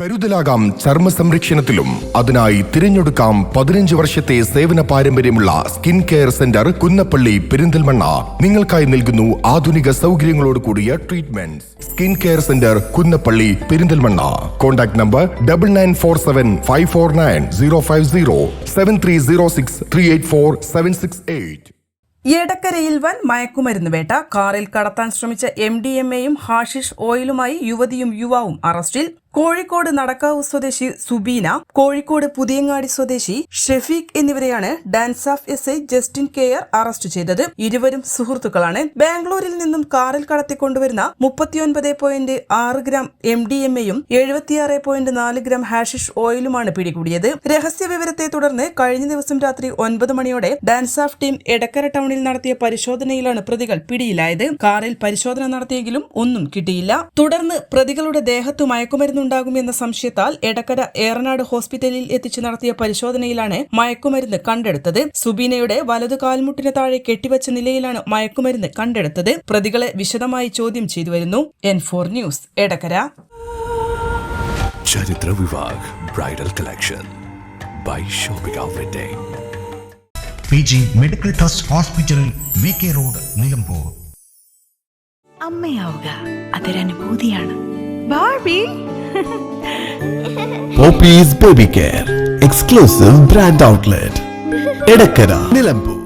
കരുതലാകാം ചർമ്മ സംരക്ഷണത്തിലും അതിനായി തിരഞ്ഞെടുക്കാം പതിനഞ്ച് വർഷത്തെ സേവന പാരമ്പര്യമുള്ള skin care centre Kunnappally Perinthalmanna. നിങ്ങൾക്കായി നൽകുന്നു ആധുനിക സൗകര്യങ്ങളോട് കൂടിയ treatment skin care centre Kunnappally Perinthalmanna. Contact number double nine four seven five four nine zero five zero seven three zero six three eight four seven six eight എടക്കരയിൽ വൻ മയക്കുമരുന്ന് വേട്ട. കാറിൽ കടത്താൻ ശ്രമിച്ച എം ഡി എം എയും hashish ഓയിലുമായി യുവതിയും യുവാവും അറസ്റ്റിൽ. കോഴിക്കോട് നടക്കാവ് സ്വദേശി സുബീന കോഴിക്കോട് പുതിയങ്ങാടി സ്വദേശി ഷെഫീഖ് എന്നിവരെയാണ് DANSAF S I Justin കെയർ അറസ്റ്റ് ചെയ്തത്. ഇരുവരും സുഹൃത്തുക്കളാണ്. ബാംഗ്ലൂരിൽ നിന്നും കാറിൽ കടത്തിക്കൊണ്ടുവരുന്ന മുപ്പത്തിയൊൻപത് പോയിന്റ് ആറ് ഗ്രാം എം ഡി എം എയും എഴുപത്തിയാറ് പോയിന്റ് നാല് ഗ്രാം ഹാഷിഷ് ഓയിലുമാണ് പിടികൂടിയത്. രഹസ്യ വിവരത്തെ തുടർന്ന് കഴിഞ്ഞ ദിവസം രാത്രി ഒൻപത് മണിയോടെ ഡാൻസ് ഓഫ് ടീം എടക്കര ടൗണിൽ നടത്തിയ പരിശോധനയിലാണ് പ്രതികൾ പിടിയിലായത്. കാറിൽ പരിശോധന നടത്തിയെങ്കിലും ഒന്നും കിട്ടിയില്ല. തുടർന്ന് പ്രതികളുടെ ദേഹത്തു മയക്കുമരുന്നുണ്ടാകുമെന്ന സംശയത്താൽ എടക്കര ഏറനാട് ഹോസ്പിറ്റലിൽ എത്തിച്ചു നടത്തിയ പരിശോധനയിലാണ് മയക്കുമരുന്ന് കണ്ടെടുത്തത്. സുബീനയുടെ വലതു കാൽമുട്ടിന് താഴെ കെട്ടിവച്ച നിലയിലാണ് മയക്കുമരുന്ന് കണ്ടെടുത്തത്. പ്രതികളെ വിശദമായി ചോദ്യം ചെയ്തു വരുന്നു. N four news Edakkara. Charithra Vivah bridal collection. By shopping outlet P G medical trust hospital V K road Nilambur. അമ്മയാവുക. അതൊരനുഭൂതിയാണ്. Barbie Poppies baby care exclusive brand outlet Edakkara Nilambur.